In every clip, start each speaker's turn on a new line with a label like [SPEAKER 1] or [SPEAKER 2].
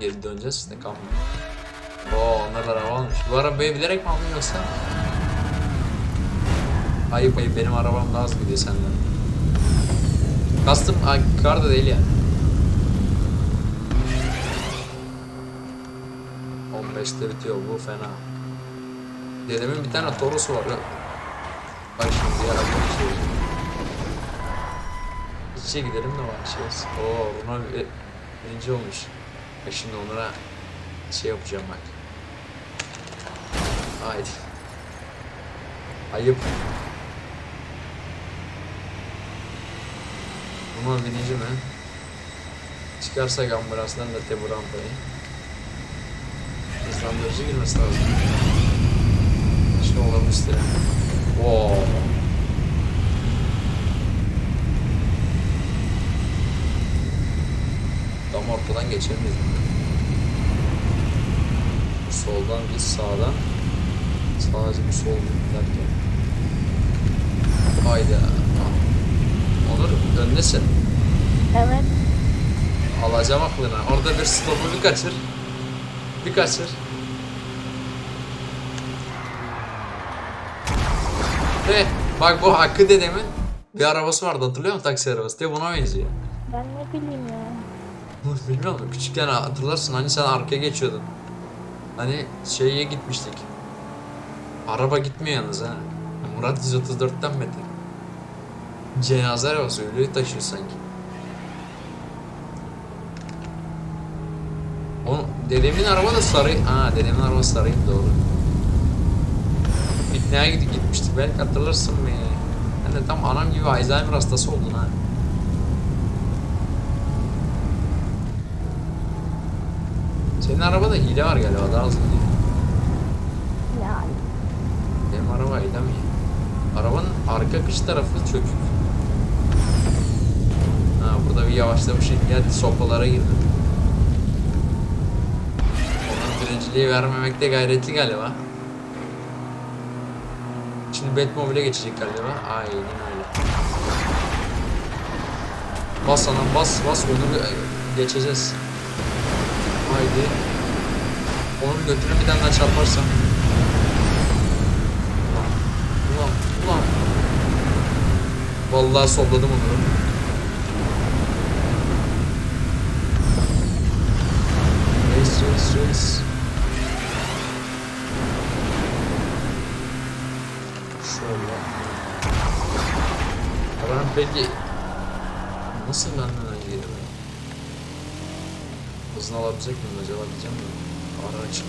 [SPEAKER 1] Geri döneceğiz işte kalmıyor. Oo onlar araba almış. Bu arabayı bilerek mi aldın yoksa? Ayıp ayıp benim arabam daha hızlı gidiyor senden. Ay, kar da değil yani. 15'te bitiyor bu fena. Dedemin bir tane Torusu var. Bak şimdi ya bir şey. İçe gidelim de var şey. Oo buna bir- birinci olmuş. Bak şimdi onlara şey yapacağım bak. Haydi. Ayıp. Buna birinci mi? Çıkarsak ambulansdan da te bu rampayı. Hızlandırıcı girmesi lazım. İşte istedim. Wow. Tam ortadan geçemeyiz. Soldan biz sağdan. Sadece bu sol derken. Haydi. Onur öndesin.
[SPEAKER 2] Evet.
[SPEAKER 1] Alacağım aklına. Orada bir stopu bir kaçır. Bir kaçır. Ve bak bu Hakkı dedemin bir arabası vardı hatırlıyor musun taksi arabası diye buna benziyor.
[SPEAKER 2] Ben ne bileyim ya.
[SPEAKER 1] Bilmiyor musun? Küçükken hatırlarsın hani sen arkaya geçiyordun. Hani şeye gitmiştik. Araba gitmiyor yalnız ha. Murat 134'ten beter. Cenaze arabası ölüyü taşıyor sanki. O dedemin araba da sarı. Ha dedemin arabası sarıydı doğru. Fitneye gidip gitmiştik belki hatırlarsın beni. Ben de tam anam gibi Alzheimer hastası oldun ha. Senin arabada hile var galiba daha hızlı gidiyor.
[SPEAKER 2] Yani.
[SPEAKER 1] Benim araba hile mi? Arabanın arka kış tarafı çökük. Ha burada bir yavaşlamış ya sopalara girdi. Onun birinciliği vermemekte gayretli galiba. Şimdi Batmobile'e geçecek galiba. Aynen öyle. Bas anam bas bas onu bir- geçeceğiz. Haydi. Onun götünü bir tane daha çarparsam. Ulan ulan. Vallahi solladım onu. Reis reis reis. Şöyle. Ben peki nasıl benden geliyor? Hızını alabilecek miyim acaba diyeceğim de. Araç.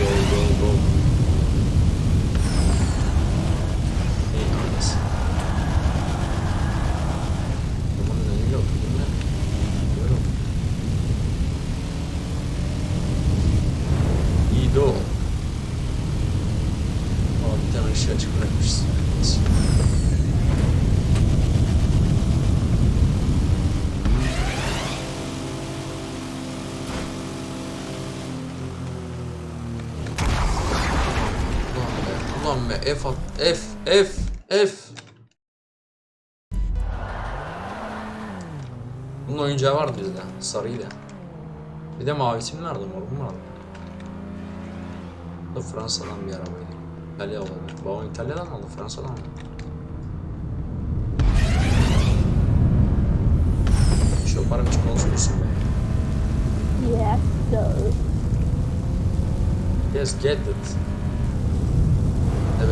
[SPEAKER 1] Yol yol yol. İyi anlasın. Bunun önüyle okudum ya. Buyurun. İyi de o. Aa, bir tane ışığı açık. F at, F, F, F. Bunun oyuncağı vardı bizde, sarıydı. Bir de mavisi mi vardı, mor mu vardı? Bu da Fransa'dan bir arabaydı. İtalya olabilir. Babam İtalya'dan mı aldı, Fransa'dan mı? Şoparım hiç konuşmuyorsun be.
[SPEAKER 2] Yes sir.
[SPEAKER 1] Yes, get it.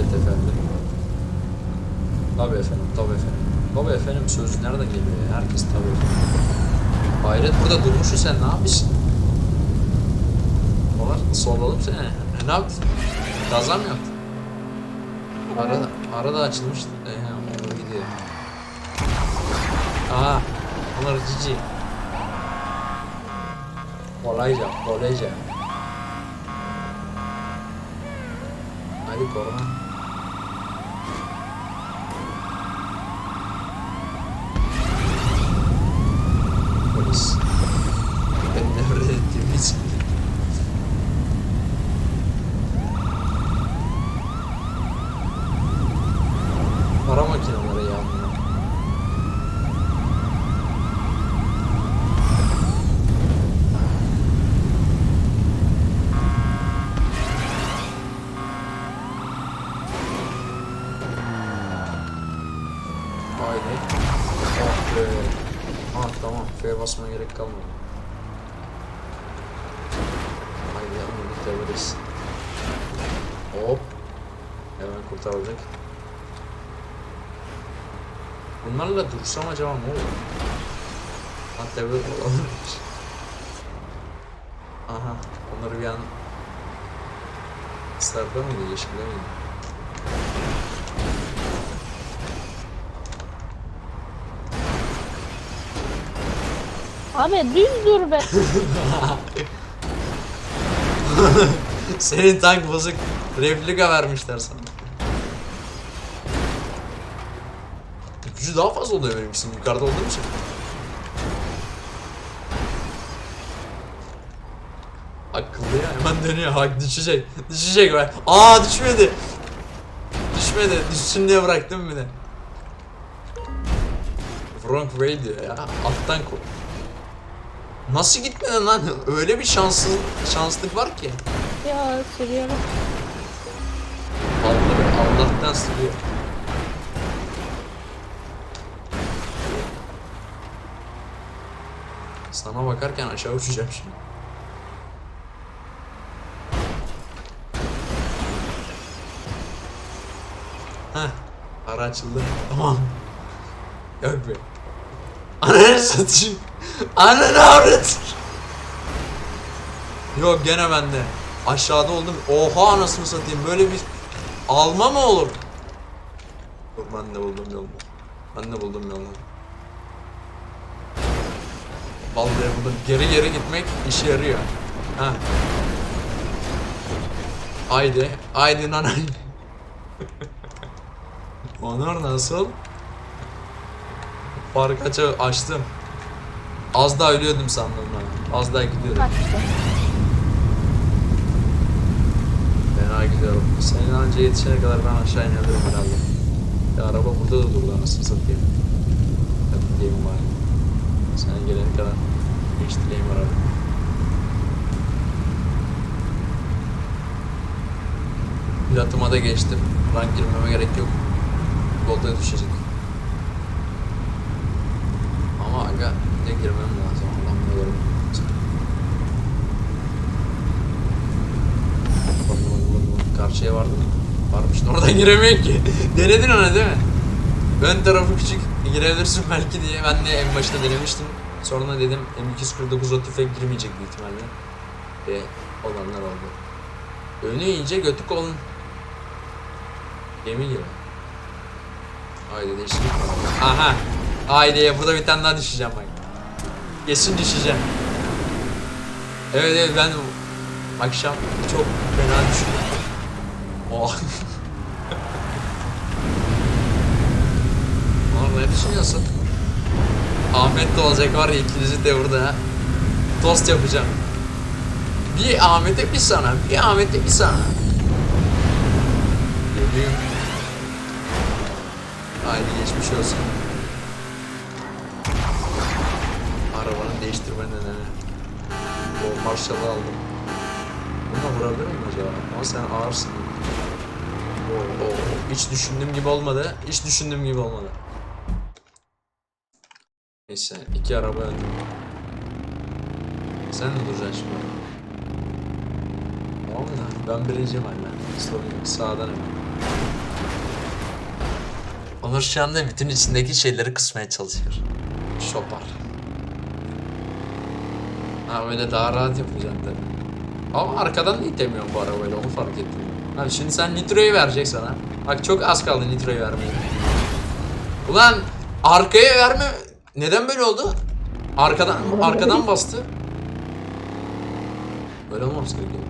[SPEAKER 1] Evet efendim. Tabii efendim, tabii efendim. Tabii efendim söz nereden geliyor ya? Herkes tabii efendim. Hayret burada durmuşsun sen ne yapıyorsun? Var solladım seni. Ne yaptın? Kaza mı yaptın? Arada, arada açılmış. E, onu gidiyor. Aha. Onlar cici. Kolayca, kolayca. Hadi korna. Polis. Ben nefret ettiğim için. Para makineleri ya bunlar. Haydi. Oh be. Ha F basmaya gerek kalmadı. Haydi onu bitirebiliriz. Hop. Hemen kurtarılacak. Bunlarla dursam acaba ne olur? Hatta böyle olabilir. Aha. Onları bir an... Sarıda mıydı? Yeşilde miydi?
[SPEAKER 2] Abi düz dur be.
[SPEAKER 1] Senin tank bozuk. Replika vermişler sana. Gücü daha fazla oluyor benimkisinin yukarıda olduğum için. Akıllı ya hemen dönüyor. Hak düşecek. Düşecek be. Aa düşmedi. Düşmedi. Düşsün diye bıraktım bir de. Wrong way ya. Alttan koy. Nasıl gitmedin lan? Öyle bir şanssız, şanslık var ki.
[SPEAKER 2] ya sürüyorum.
[SPEAKER 1] Vallahi Allah'tan siliyor. Sana bakarken aşağı uçacağım şimdi. Heh, ara açıldı. Tamam. Yok be. Ananı satayım. Ananı avrat. Yok gene bende. Aşağıda oldum. Oha anasını satayım. Böyle bir alma mı olur? Yok ben de buldum yolunu. Ben de buldum yolunu. Vallahi burada geri geri gitmek işe yarıyor. Ha. Haydi. Haydi nanay. Onur nasıl? Fark açı açtım. Az daha ölüyordum sandım ben. Az daha gidiyordum.
[SPEAKER 2] Kaçtı.
[SPEAKER 1] Fena gidiyorum. Senin anca yetişene kadar ben aşağı inebilirim herhalde. Ya araba burada da durdu anasını satayım. Hadi diyeyim bari. Sen gelene kadar geçtireyim araba. Pilatıma da geçtim. Rank girmeme gerek yok. Golda düşecek. Ama aga ne girmem lazım. Bak. Karşıya vardı mı? Varmış. Oradan giremiyor ki. Denedin ona değil mi? Ön tarafı küçük. Girebilirsin belki diye. Ben de en başta denemiştim. Sonra dedim M249 o girmeyecek büyük ihtimalle. Ve olanlar oldu. Önü iyice götü kolun. Gemi gibi. Haydi değişik. Aha. Haydi burada bir tane daha düşeceğim bak. Kesin düşeceğim. Evet evet ben akşam çok fena düştüm. Oh. Oğlum ne düşünüyorsun? Ahmet de olacak var ya ikinizi de burada ha. Tost yapacağım. Bir Ahmet'e bir sana, bir Ahmet'e bir sana. Geliyorum. Haydi geçmiş olsun. Arabanı değiştirmen nedeni. O parçalı aldım. Bunu vurabilir miyim acaba? Ama sen ağırsın. Oo, oo, hiç düşündüğüm gibi olmadı. Hiç düşündüğüm gibi olmadı. Neyse iki araba öndüm. Sen de duracaksın şimdi. Tamam da ben birinciyim hala. Sorun. Sağdan hemen. Onur şu anda bütün içindeki şeyleri kısmaya çalışıyor. Şopar. Ha öyle daha rahat yapacaksın tabii. Ama arkadan da itemiyorum bu arabayla onu fark ettim. Abi şimdi sen nitroyu verecek sana. Bak çok az kaldı nitroyu vermeye. Ulan arkaya verme. Neden böyle oldu? Arkadan arkadan bastı. Böyle olmaması gerekiyor.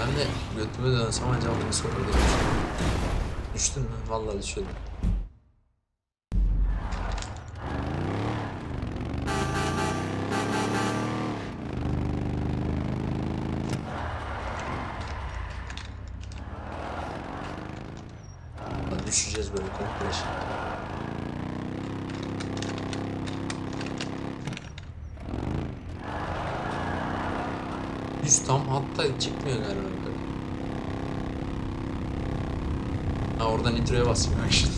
[SPEAKER 1] Ben de götümü dönsem acaba bunu soruyordum. Düştün mü? Vallahi düşüyordum. Lan Düşeceğiz böyle komple şimdi. Düz tam hatta çıkmıyor galiba. Ha orada nitroya basayım şimdi.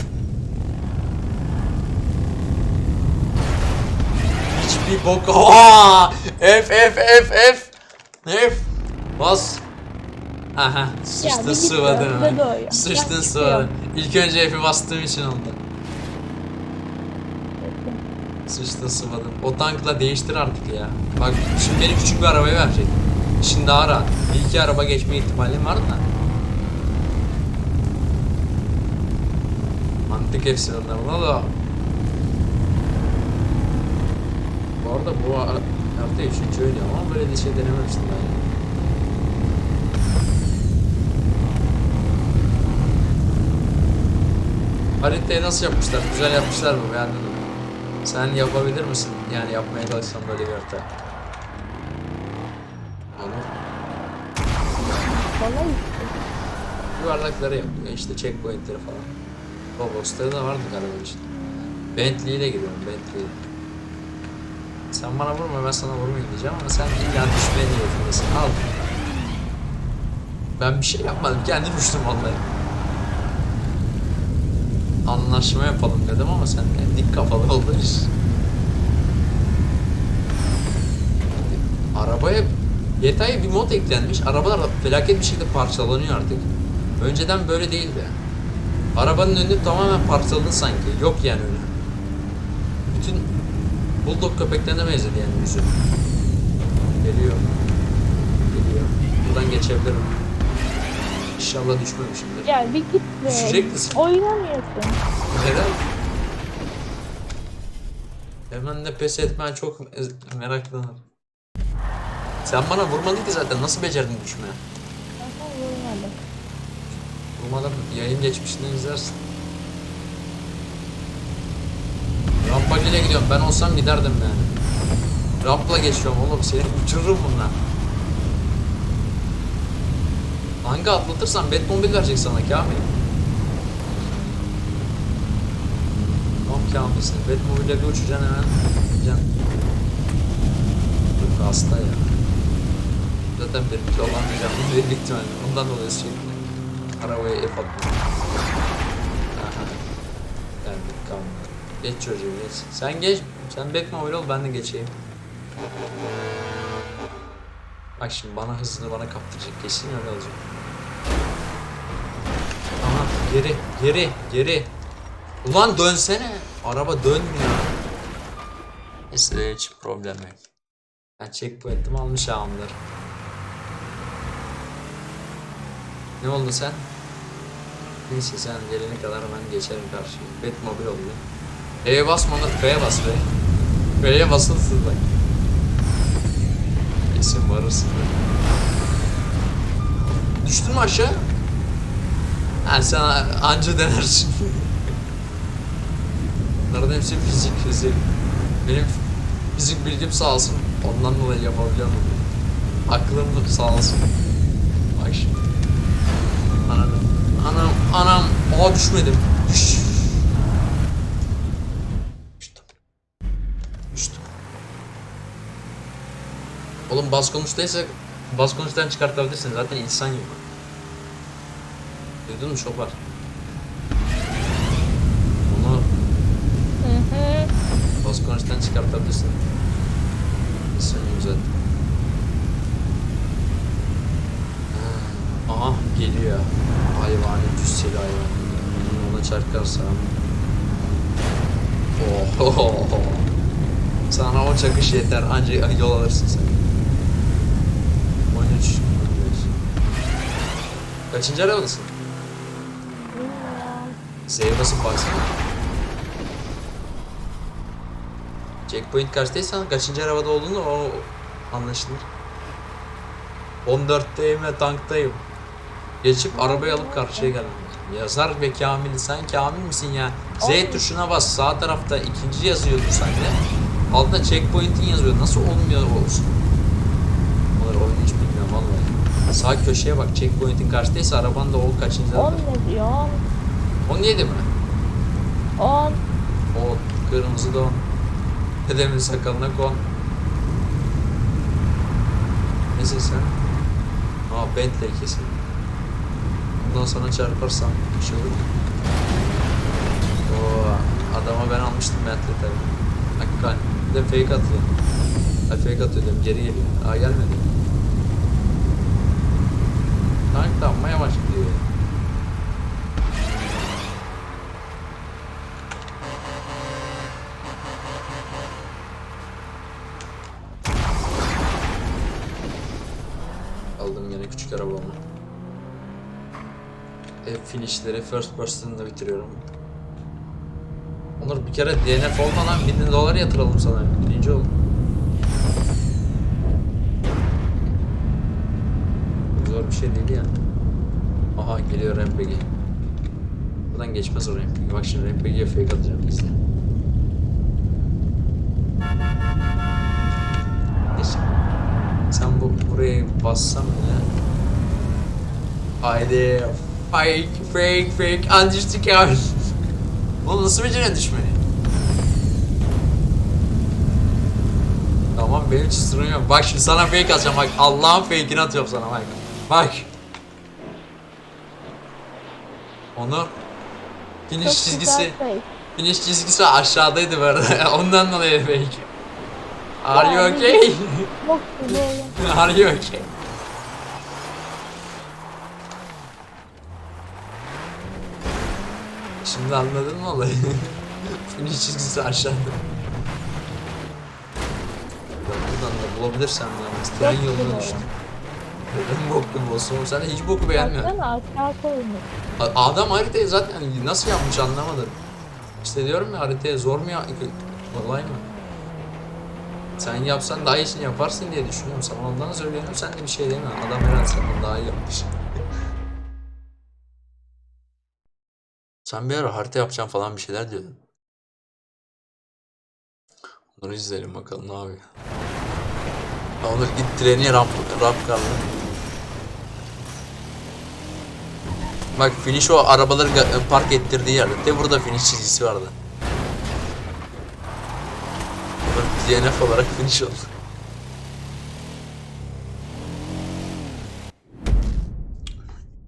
[SPEAKER 1] Hiçbir bok... Aa! F F F F F Bas. Aha sıçtın
[SPEAKER 2] git
[SPEAKER 1] sıvadın hemen. Sıçtın
[SPEAKER 2] Ya,
[SPEAKER 1] sıvadın. İlk önce F'i bastığım için oldu. Sıçtın sıvadın. O tankla değiştir artık ya. Bak şimdi beni küçük bir arabaya verecek. Şimdi daha rahat. Bir iki araba geçme ihtimalim var da. Mantık hepsi onlarla da. Bu arada bu hafta üçüncü oynuyorum ama böyle de şey denememiştim ben. ya. Haritayı nasıl yapmışlar? Güzel yapmışlar mı? Beğendin mi? Sen yapabilir misin? Yani yapmaya çalışsan böyle bir harita. Onu
[SPEAKER 2] Kolay.
[SPEAKER 1] yuvarlakları yapıyor. İşte checkpointleri falan. Robox'ları da vardı galiba işte. Bentley ile giriyorum Bentley. Sen bana vurma ben sana vurmayayım diyeceğim ama sen illa düşmeye niyetindesin. Al. Ben bir şey yapmadım. Kendim düştüm vallahi. Anlaşma yapalım dedim ama sen de dik kafalı olduğun için. Arabaya GTA'ya bir mod eklenmiş. Arabalar felaket bir şekilde parçalanıyor artık. Önceden böyle değildi. Arabanın önü tamamen parçaladı sanki. Yok yani önü. Bütün bulldog köpeklerine benzedi yani yüzü. Geliyor. Geliyor. Buradan geçebilirim. İnşallah düşmemişimdir.
[SPEAKER 2] Ya bir git be.
[SPEAKER 1] Düşecek misin?
[SPEAKER 2] Oynamıyorsun.
[SPEAKER 1] Neden? Hemen de pes etmen çok me- meraklanırım. Sen bana vurmadın ki zaten. Nasıl becerdin düşmeye? Umarım yayın geçmişini izlersin. Rampa ile gidiyorum. Ben olsam giderdim yani. Rampla geçiyorum oğlum. Seni uçururum bundan. Hangi atlatırsan Batmobile verecek sana Kamil. Tam Kamil'sin. Batmobile'le bir uçacaksın hemen. Gideceksin. Yok hasta ya. Zaten birinci olamayacağım. Büyük ihtimalle. Ondan dolayı sürekli. Arabaya F attım. Aha. Geldik tamam. Geç çocuğu geç. Sen geç. Sen Batmobile ol ben de geçeyim. Bak şimdi bana hızını bana kaptıracak. Kesin öyle olacak. Aha geri geri geri. Ulan dönsene. Araba dönmüyor. Neyse hiç problem yok. Ben checkpoint'imi almış ağamdır. Ne oldu sen? Neyse sen gelene kadar ben geçerim karşıya. Batmobile oluyor. E'ye basma lan. F'ye bas be. F'ye basılsın bak. Kesin varırsın. be. Düştün mü aşağı? Ha sen anca denersin. Bunların hepsi fizik fizik. Benim fizik bilgim sağ olsun. Ondan dolayı yapabiliyorum. Aklım sağ olsun. Bak şimdi. Anam, anam, anam. Aa düşmedim. Düş. Düştüm. Düştüm. Oğlum bas konuştaysa bas konuştan çıkartabilirsin. Zaten insan yok. Duydun mu şoför? Onu bas konuştan çıkartabilirsin. İnsan yok zaten. Ha, Aha geliyor. Hayvani cüsseli hayvan. Ona çarparsam. Oh, Sana o çakış yeter. Ancak yol alırsın sen. 13. 15. Kaçıncı arabadasın? Z'ye basıp baksana. Checkpoint kaçtaysan kaçıncı arabada olduğunu o anlaşılır. 14'teyim ve tanktayım. Geçip arabayı alıp karşıya geldim. Yazar ve Kamil sen Kamil misin ya? Z tuşuna bas sağ tarafta ikinci yazıyordu sende. Altında checkpoint'in yazıyor. Nasıl olmuyor olsun? Onları oyunu hiç bilmiyorum vallahi. Sağ köşeye bak checkpoint'in karşıdaysa araban da o kaçıncı
[SPEAKER 2] 10
[SPEAKER 1] araba?
[SPEAKER 2] ne diyor? 10.
[SPEAKER 1] 17 mi?
[SPEAKER 2] 10.
[SPEAKER 1] O kırmızı don. Dedemin sakalına kon. Nesin sen? Aa Bentley kesin. Bundan sonra çarparsam bir şey olur? Oo, adama ben almıştım Bentley tabii. Hakikaten. De fake atıyor. Ay fake atıyor diyorum geri geliyor. Aa gelmedi. Tank da amma yavaş gidiyor. Aldım yine küçük arabamı. Hep finishleri first person'da bitiriyorum. Onur bir kere DNF olma lan 1000 dolar yatıralım sana. Birinci ol. Zor bir şey değil ya. Aha geliyor RPG. Buradan geçmez o RPG. Bak şimdi RPG'ye fake atacağım izle. Sen bu buraya bassan bile. Haydi. Fake, fake, fake. Ya. Oğlum nasıl beceriyorsun düşmeyi? Tamam benim hiç sorun yok. Bak şimdi sana fake atacağım bak. Allah'ın fake'ini atıyorum sana bak. Bak. Onu finish
[SPEAKER 2] Çok
[SPEAKER 1] çizgisi
[SPEAKER 2] şey.
[SPEAKER 1] finish çizgisi aşağıdaydı bu arada. Ondan dolayı fake. Are you okay? Are you okay? Şimdi anladın mı olayı? Finish çizgisi aşağıda. Ben buradan da bulabilirsem yalnız tren yoluna düştüm. Neden bok gibi olsun? Sen hiç boku beğenmiyorsun.
[SPEAKER 2] Baksana aşağı koymuş.
[SPEAKER 1] Adam haritayı zaten nasıl yapmış anlamadım. İşte diyorum ya haritaya zor mu ya? Kolay mı? Sen yapsan daha iyisini yaparsın diye düşünüyorum. Sana ondan söylüyorum sen de bir şey deme. Adam herhalde senden daha iyi yapmış. Sen bir ara harita yapacağım falan bir şeyler diyordun. Onları izleyelim bakalım ne yapıyor. Ya Onur git treni ramp, ramp kaldı. Bak finish o arabaları ga- park ettirdiği yerde. De burada finish çizgisi vardı. Onur DNF olarak finish oldu.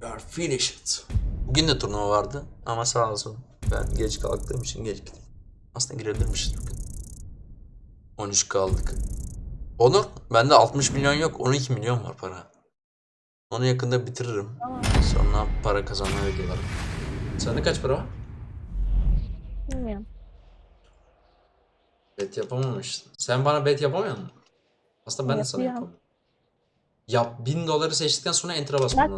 [SPEAKER 1] You are finished. Bugün de turnuva vardı ama sağ olsun ben geç kalktığım için geç gittim. Aslında girebilirmişiz bugün. 13 kaldık. Onur bende 60 milyon yok 12 milyon var para. Onu yakında bitiririm. Sonra para kazanma videoları. Sende kaç para var?
[SPEAKER 2] Bilmiyorum.
[SPEAKER 1] Bet yapamamışsın. Sen bana bet yapamıyor musun? Aslında ben de sana
[SPEAKER 2] Yapıyorum.
[SPEAKER 1] yapamam. Yap 1000 doları seçtikten sonra enter'a basman
[SPEAKER 2] Bak